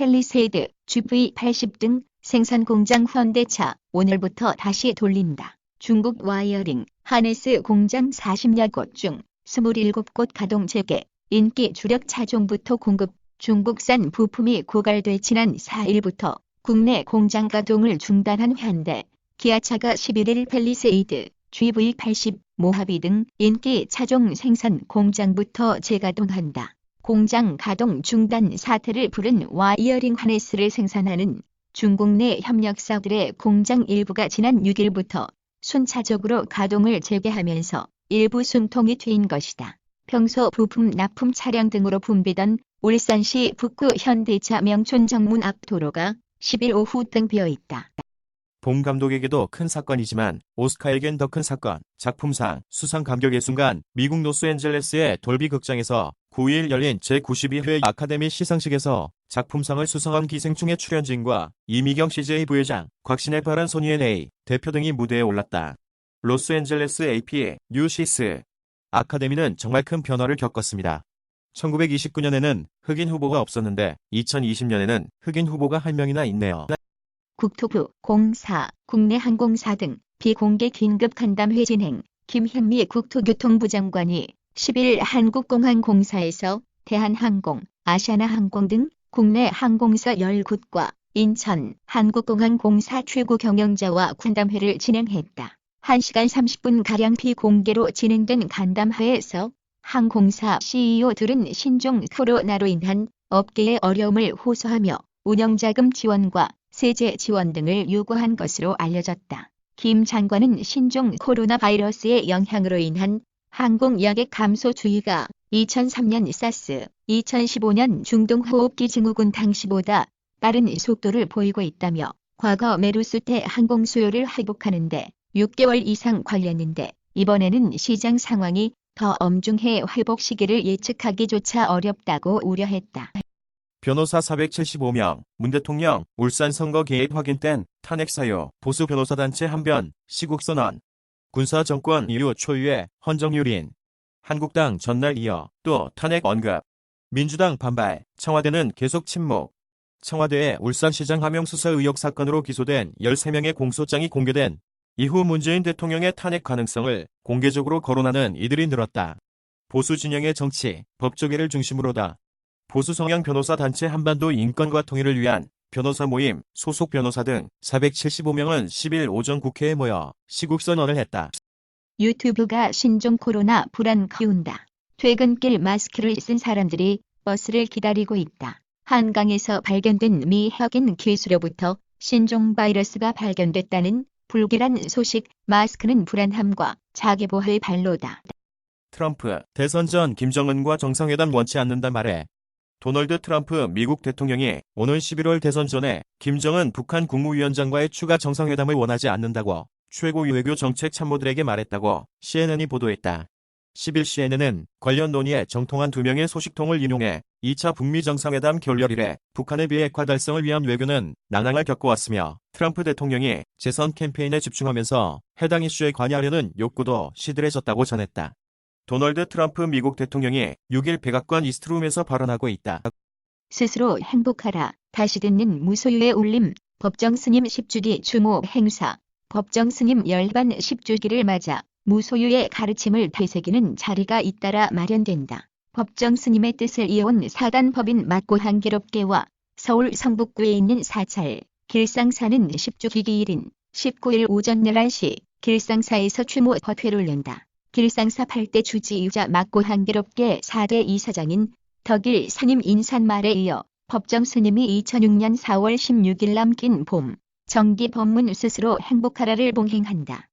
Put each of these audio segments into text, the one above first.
펠리세이드, GV80 등 생산 공장 현대차 오늘부터 다시 돌린다. 중국 와이어링, 하네스 공장 40여 곳 중 27곳 가동 재개, 인기 주력 차종부터 공급, 중국산 부품이 고갈돼 지난 4일부터 국내 공장 가동을 중단한 현대, 기아차가 11일 펠리세이드, GV80, 모하비 등 인기 차종 생산 공장부터 재가동한다. 공장 가동 중단 사태를 부른 와이어링 하네스를 생산하는 중국 내 협력사들의 공장 일부가 지난 6일부터 순차적으로 가동을 재개하면서 일부 숨통이 트인 것이다. 평소 부품 납품 차량 등으로 붐비던 울산시 북구 현대차 명촌 정문 앞 도로가 10일 오후 등 비어 있다. 봄 감독에게도 큰 사건이지만 오스카에겐 더 큰 사건, 작품상 수상 감격의 순간 미국 로스앤젤레스의 돌비 극장에서 9일 열린 제92회 아카데미 시상식에서 작품상을 수상한 기생충의 출연진과 이미경 CJ 부회장, 곽신의 파란 소니의 A 대표 등이 무대에 올랐다. 로스앤젤레스 AP, 뉴시스 아카데미는 정말 큰 변화를 겪었습니다. 1929년에는 흑인 후보가 없었는데 2020년에는 흑인 후보가 한 명이나 있네요. 국토부, 공사, 국내 항공사 등 비공개 긴급 간담회 진행 김현미 국토교통부 장관이 10일 한국공항공사에서 대한항공, 아시아나항공 등 국내 항공사 10곳과 인천 한국공항공사 최고 경영자와 간담회를 진행했다. 1시간 30분가량 비공개로 진행된 간담회에서 항공사 CEO들은 신종 코로나로 인한 업계의 어려움을 호소하며 운영자금 지원과 세제 지원 등을 요구한 것으로 알려졌다. 김 장관은 신종 코로나 바이러스의 영향으로 인한 항공 여객 감소 주의가 2003년 사스, 2015년 중동호흡기 증후군 당시보다 빠른 속도를 보이고 있다며 과거 메르스 때 항공 수요를 회복하는데 6개월 이상 걸렸는데 이번에는 시장 상황이 더 엄중해 회복 시기를 예측하기조차 어렵다고 우려했다. 변호사 475명, 문 대통령, 울산 선거 개입 확인된 탄핵 사유, 보수 변호사 단체 한변, 시국 선언, 군사 정권 이후 초유의 헌정유린, 한국당 전날 이어 또 탄핵 언급, 민주당 반발, 청와대는 계속 침묵, 청와대의 울산시장 하명 수사 의혹 사건으로 기소된 13명의 공소장이 공개된 이후 문재인 대통령의 탄핵 가능성을 공개적으로 거론하는 이들이 늘었다. 보수 진영의 정치, 법조계를 중심으로다. 보수 성향 변호사 단체 한반도 인권과 통일을 위한 변호사 모임, 소속 변호사 등 475명은 10일 오전 국회에 모여 시국 선언을 했다. 유튜브가 신종 코로나 불안 키운다. 퇴근길 마스크를 쓴 사람들이 버스를 기다리고 있다. 한강에서 발견된 미 흑인 기수로부터 신종 바이러스가 발견됐다는 불길한 소식, 마스크는 불안함과 자기보호의 발로다. 트럼프, 대선 전 김정은과 정상회담 원치 않는다 말해 도널드 트럼프 미국 대통령이 오는 11월 대선 전에 김정은 북한 국무위원장과의 추가 정상회담을 원하지 않는다고 최고 외교 정책 참모들에게 말했다고 CNN이 보도했다. 10일 CNN은 관련 논의에 정통한 두 명의 소식통을 인용해 2차 북미 정상회담 결렬 이래 북한의 비핵화 달성을 위한 외교는 난항을 겪어왔으며 트럼프 대통령이 재선 캠페인에 집중하면서 해당 이슈에 관여하려는 욕구도 시들해졌다고 전했다. 도널드 트럼프 미국 대통령이 6일 백악관 이스트룸에서 발언하고 있다. 스스로 행복하라. 다시 듣는 무소유의 울림. 법정 스님 10주기 추모 행사. 법정 스님 열반 10주기를 맞아 무소유의 가르침을 되새기는 자리가 잇따라 마련된다. 법정 스님의 뜻을 이어온 사단 법인 맞고 한기롭게와 서울 성북구에 있는 사찰 길상사는 10주 기기일인 19일 오전 11시 길상사에서 추모 법회를 연다. 길상사 8대 주지이자 맞고 한기롭게 4대 이사장인 덕일 스님 인산말에 이어 법정 스님이 2006년 4월 16일 남긴 봄 정기 법문 스스로 행복하라를 봉행한다.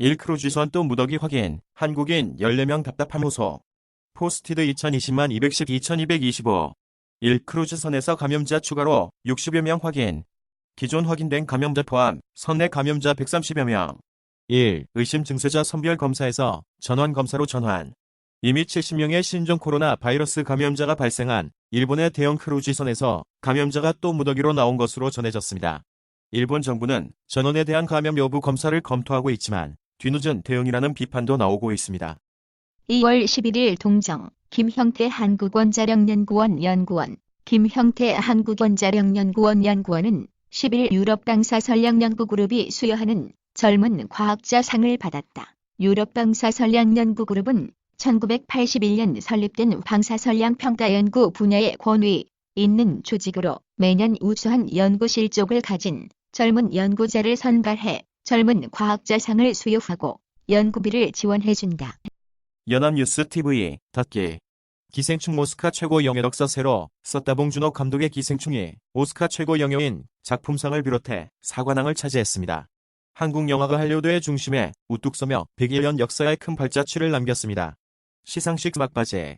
1크루즈선 또 무더기 확인. 한국인 14명 답답함 호소. 포스티드 2020만 210 2225. 1크루즈선에서 감염자 추가로 60여 명 확인. 기존 확인된 감염자 포함 선내 감염자 130여 명. 1. 의심 증세자 선별 검사에서 전환 검사로 전환. 이미 70명의 신종 코로나 바이러스 감염자가 발생한 일본의 대형 크루즈선에서 감염자가 또 무더기로 나온 것으로 전해졌습니다. 일본 정부는 전원에 대한 감염 여부 검사를 검토하고 있지만 뒤늦은 대응이라는 비판도 나오고 있습니다. 2월 11일 동정 김형태 한국원자력연구원 연구원 김형태 한국원자력연구원 연구원은 10일 유럽 당사 전략연구그룹이 수여하는 젊은 과학자상을 받았다. 유럽 방사 전략연구 그룹은 1981년 설립된 방사 전략 평가 연구 분야의 권위 있는 조직으로 매년 우수한 연구 실적을 가진 젊은 연구자를 선발해 젊은 과학자상을 수여하고 연구비를 지원해준다. 연합뉴스 TV 닫기 기생충 오스카 최고 영예력서 새로 썼다 봉준호 감독의 기생충이 오스카 최고 영예인 작품상을 비롯해 사관왕을 차지했습니다. 한국 영화가 할리우드의 중심에 우뚝 서며 101년 역사에 큰 발자취를 남겼습니다. 시상식 막바지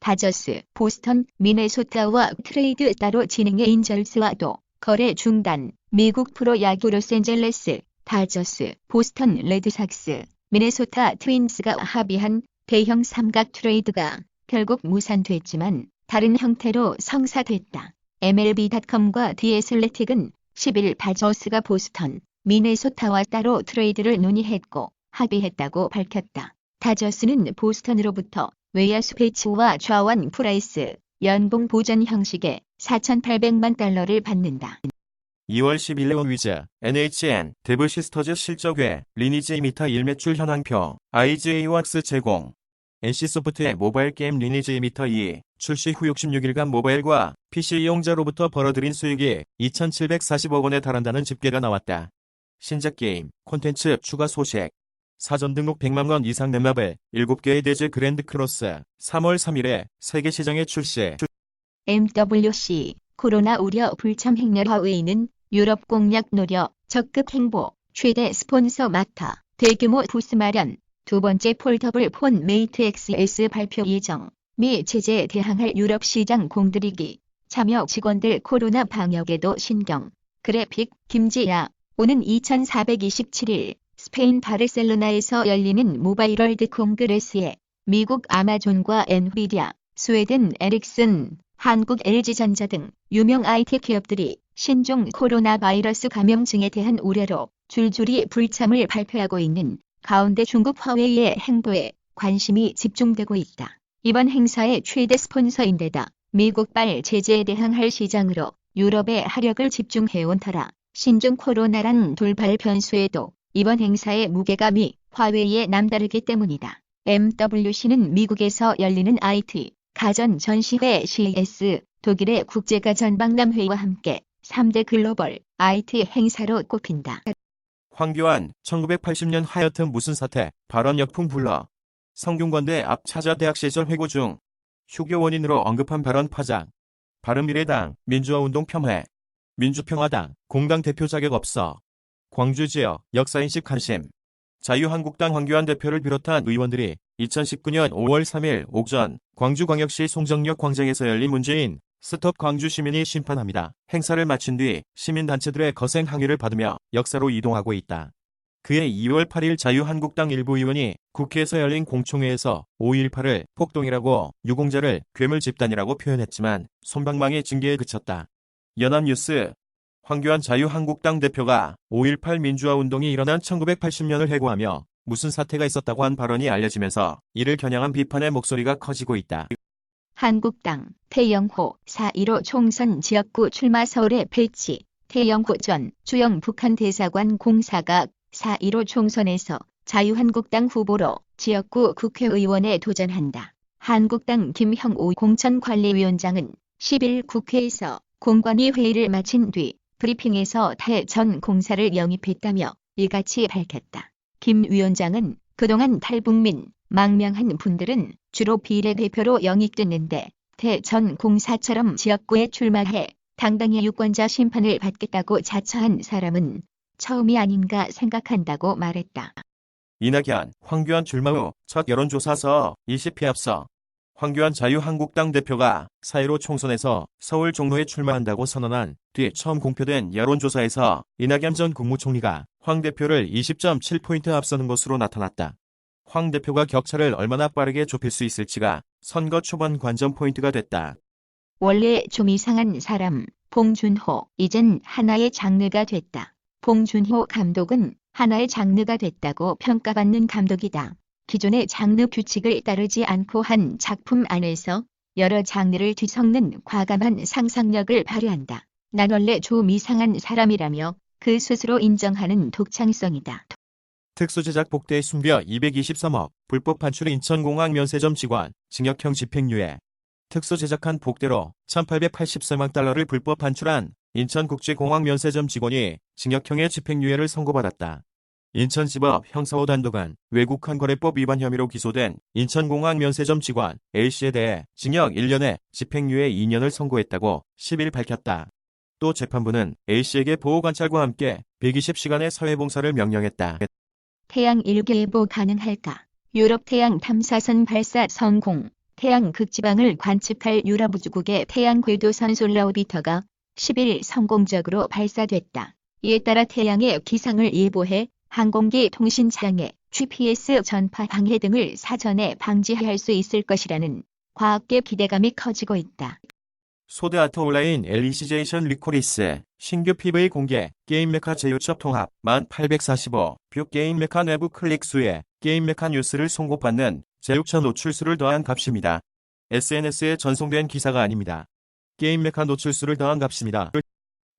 다저스, 보스턴, 미네소타와 트레이드 따로 진행의 인절스와도 거래 중단, 미국 프로야구 로스앤젤레스, 다저스, 보스턴 레드삭스, 미네소타 트윈스가 합의한 대형 삼각 트레이드가 결국 무산됐지만 다른 형태로 성사됐다. MLB.com과 디에슬레틱은 10일 다저스가 보스턴, 미네소타와 따로 트레이드를 논의했고 합의했다고 밝혔다. 다저스는 보스턴으로부터 외야수 배치와 좌완 프라이스, 연봉 보전 형식의 4,800만 달러를 받는다. 2월 10일 레온 위즈, NHN, 데브 시스터즈 실적외, 리니지 2m 1매출 현황표, IGA 왁스 제공. NC소프트의 모바일 게임 리니지 2m 2 출시 후 66일간 모바일과 PC 이용자로부터 벌어들인 수익이 2,740억 원에 달한다는 집계가 나왔다. 신작 게임, 콘텐츠 추가 소식. 사전 등록 100만 원 이상 넷마블 7개의 대즈 그랜드 크로스. 3월 3일에 세계 시장에 출시. MWC 코로나 우려 불참 행렬 화웨이는 유럽 공략 노력 적극 행보. 최대 스폰서 맡아 대규모 부스 마련. 두 번째 폴더블 폰 메이트 XS 발표 예정. 미 제재에 대항할 유럽 시장 공들이기. 참여 직원들 코로나 방역에도 신경. 그래픽 김지야 오는 2427일 스페인 바르셀로나에서 열리는 모바일 월드 콩그레스에 미국 아마존과 엔비디아, 스웨덴 에릭슨, 한국 LG전자 등 유명 IT 기업들이 신종 코로나 바이러스 감염증에 대한 우려로 줄줄이 불참을 발표하고 있는 가운데 중국 화웨이의 행보에 관심이 집중되고 있다. 이번 행사의 최대 스폰서인데다 미국발 제재에 대항할 시장으로 유럽에 하력을 집중해온 터라 신종 코로나란 돌발 변수에도 이번 행사의 무게감이 화웨이에 남다르기 때문이다. MWC는 미국에서 열리는 IT 가전 전시회 CES 독일의 국제가 전박람회와 함께 3대 글로벌 IT 행사로 꼽힌다. 황교안 1980년 하여튼 무슨 사태? 발언 역풍 불러. 성균관대 앞 찾아 대학 시절 회고 중. 휴교 원인으로 언급한 발언 파장. 바른미래당 민주화운동 폄훼 민주평화당 공당 대표 자격 없어 광주 지역 역사인식 관심 자유한국당 황교안 대표를 비롯한 의원들이 2019년 5월 3일 오전 광주광역시 송정역 광장에서 열린 문재인 스톱 광주 시민이 심판합니다. 행사를 마친 뒤 시민단체들의 거센 항의를 받으며 역사로 이동하고 있다. 그해 2월 8일 자유한국당 일부 의원이 국회에서 열린 공청회에서 5.18을 폭동이라고 유공자를 괴물 집단이라고 표현했지만 손방망이 징계에 그쳤다. 연합뉴스 황교안 자유한국당 대표가 5.18 민주화 운동이 일어난 1980년을 해고하며 무슨 사태가 있었다고 한 발언이 알려지면서 이를 겨냥한 비판의 목소리가 커지고 있다. 한국당 태영호 4.15 총선 지역구 출마 서울에 배치 태영호 전 주영 북한 대사관 공사가 4.15 총선에서 자유한국당 후보로 지역구 국회의원에 도전한다. 한국당 김형우 공천관리위원장은 10일 국회에서 공관위 회의를 마친 뒤 브리핑에서 태 전 공사를 영입했다며 이같이 밝혔다. 김 위원장은 그동안 탈북민, 망명한 분들은 주로 비례대표로 영입됐는데 태 전 공사처럼 지역구에 출마해 당당히 유권자 심판을 받겠다고 자처한 사람은 처음이 아닌가 생각한다고 말했다. 이낙연, 황교안 출마 후 첫 여론조사서 20회 앞서 황교안 자유한국당 대표가 4.15 총선에서 서울 종로에 출마한다고 선언한 뒤 처음 공표된 여론조사에서 이낙연 전 국무총리가 황 대표를 20.7포인트 앞서는 것으로 나타났다. 황 대표가 격차를 얼마나 빠르게 좁힐 수 있을지가 선거 초반 관전 포인트가 됐다. 원래 좀 이상한 사람 봉준호 이젠 하나의 장르가 됐다. 봉준호 감독은 하나의 장르가 됐다고 평가받는 감독이다. 기존의 장르 규칙을 따르지 않고 한 작품 안에서 여러 장르를 뒤섞는 과감한 상상력을 발휘한다. 난 원래 좀 이상한 사람이라며 그 스스로 인정하는 독창성이다. 특수제작 복대에 숨겨 223억, 불법 판출 인천공항 면세점 직원, 징역형 집행유예. 특수제작한 복대로 1883만 달러를 불법 판출한 인천국제공항 면세점 직원이 징역형의 집행유예를 선고받았다. 인천지법 형사 5단독은 외국한 거래법 위반 혐의로 기소된 인천공항 면세점 직원 A씨에 대해 징역 1년에 집행유예 2년을 선고했다고 10일 밝혔다. 또 재판부는 A씨에게 보호관찰과 함께 120시간의 사회봉사를 명령했다. 태양 일개예보 가능할까? 유럽 태양 탐사선 발사 성공. 태양 극지방을 관측할 유럽 우주국의 태양 궤도선 솔라오비터가 10일 성공적으로 발사됐다. 이에 따라 태양의 기상을 예보해 항공기 통신 장애, GPS 전파 방해 등을 사전에 방지할 수 있을 것이라는 과학계 기대감이 커지고 있다. 소드아트 온라인 엘리시제이션 리코리스 신규 PV 공개 게임 메카 제휴처 통합 1845 뷰 게임 메카 내부 클릭 수에 게임 메카 뉴스를 송고받는 제휴처 노출수를 더한 값입니다. SNS에 전송된 기사가 아닙니다. 게임 메카 노출수를 더한 값입니다.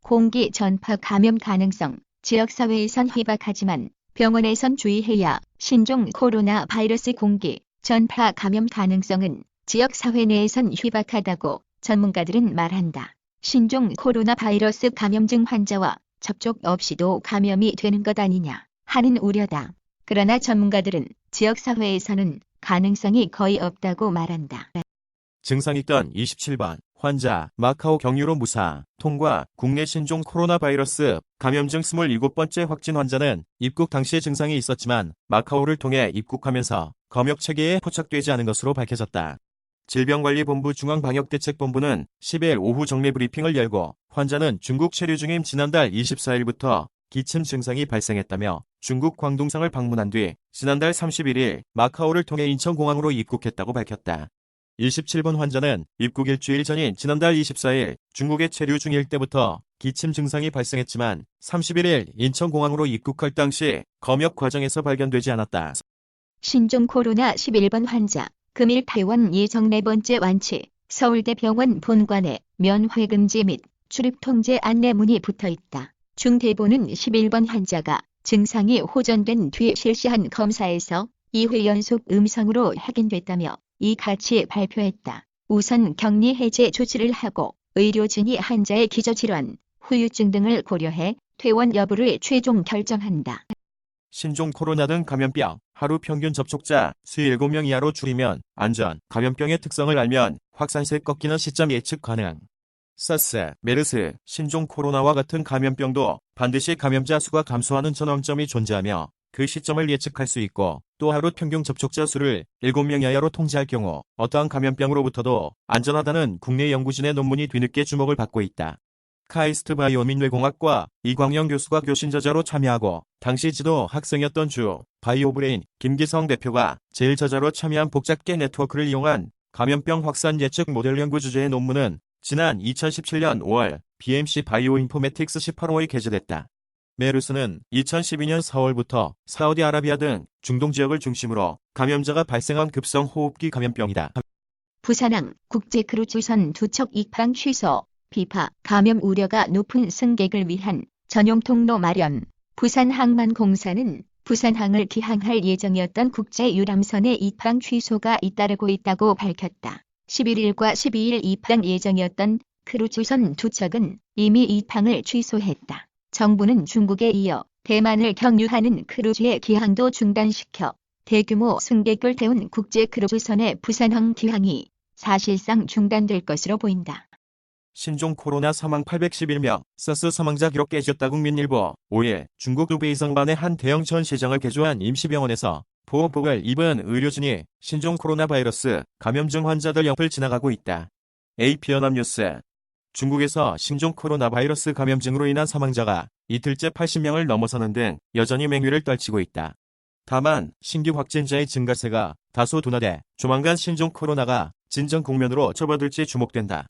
공기 전파 감염 가능성, 지역사회에선 희박하지만 병원에선 주의해야 신종 코로나 바이러스 공기 전파 감염 가능성은 지역사회 내에선 희박하다고 전문가들은 말한다. 신종 코로나 바이러스 감염증 환자와 접촉 없이도 감염이 되는 것 아니냐 하는 우려다. 그러나 전문가들은 지역사회에서는 가능성이 거의 없다고 말한다. 증상 있던 27번 환자 마카오 경유로 무사 통과 국내 신종 코로나 바이러스 감염증 27번째 확진 환자는 입국 당시에 증상이 있었지만 마카오를 통해 입국하면서 검역 체계에 포착되지 않은 것으로 밝혀졌다. 질병관리본부 중앙방역대책본부는 10일 오후 정례 브리핑을 열고 환자는 중국 체류 중인 지난달 24일부터 기침 증상이 발생했다며 중국 광둥성을 방문한 뒤 지난달 31일 마카오를 통해 인천공항으로 입국했다고 밝혔다. 27번 환자는 입국 일주일 전인 지난달 24일 중국에 체류 중일 때부터 기침 증상이 발생했지만 31일 인천공항으로 입국할 당시 검역 과정에서 발견되지 않았다. 신종 코로나 11번 환자, 금일 퇴원 예정 네 번째 완치, 서울대병원 본관에 면회 금지 및 출입 통제 안내문이 붙어 있다. 중대본은 11번 환자가 증상이 호전된 뒤 실시한 검사에서 2회 연속 음성으로 확인됐다며 이 같이 발표했다. 우선 격리 해제 조치를 하고 의료진이 환자의 기저질환, 후유증 등을 고려해 퇴원 여부를 최종 결정한다. 신종 코로나 등 감염병 하루 평균 접촉자 수 7명 이하로 줄이면 안전, 감염병의 특성을 알면 확산세 꺾이는 시점 예측 가능. 사스, 메르스, 신종 코로나와 같은 감염병도 반드시 감염자 수가 감소하는 전환점이 존재하며 그 시점을 예측할 수 있고 또 하루 평균 접촉자 수를 7명 이하로 통제할 경우 어떠한 감염병으로부터도 안전하다는 국내 연구진의 논문이 뒤늦게 주목을 받고 있다. 카이스트 바이오민 뇌공학과 이광영 교수가 교신 저자로 참여하고 당시 지도 학생이었던 주 바이오브레인 김기성 대표가 제일 저자로 참여한 복잡계 네트워크를 이용한 감염병 확산 예측 모델 연구 주제의 논문은 지난 2017년 5월 BMC 바이오인포메틱스 18호에 게재됐다. 메르스는 2012년 4월부터 사우디아라비아 등 중동 지역을 중심으로 감염자가 발생한 급성 호흡기 감염병이다. 부산항 국제크루즈선 두척 입항 취소, 비파 감염 우려가 높은 승객을 위한 전용 통로 마련. 부산항만공사는 부산항을 기항할 예정이었던 국제 유람선의 입항 취소가 잇따르고 있다고 밝혔다. 11일과 12일 입항 예정이었던 크루즈선 두 척은 이미 입항을 취소했다. 정부는 중국에 이어 대만을 경유하는 크루즈의 기항도 중단시켜 대규모 승객을 태운 국제 크루즈선의 부산항 기항이 사실상 중단될 것으로 보인다. 신종 코로나 사망 811명, 사스 사망자 기록 깨졌다 국민일보 5일 중국 두베이 성반의 한 대형 전시장을 개조한 임시병원에서 보호복을 입은 의료진이 신종 코로나 바이러스 감염증 환자들 옆을 지나가고 있다. AP연합뉴스 중국에서 신종 코로나 바이러스 감염증으로 인한 사망자가 이틀째 80명을 넘어서는 등 여전히 맹위를 떨치고 있다. 다만 신규 확진자의 증가세가 다소 둔화돼 조만간 신종 코로나가 진정 국면으로 접어들지 주목된다.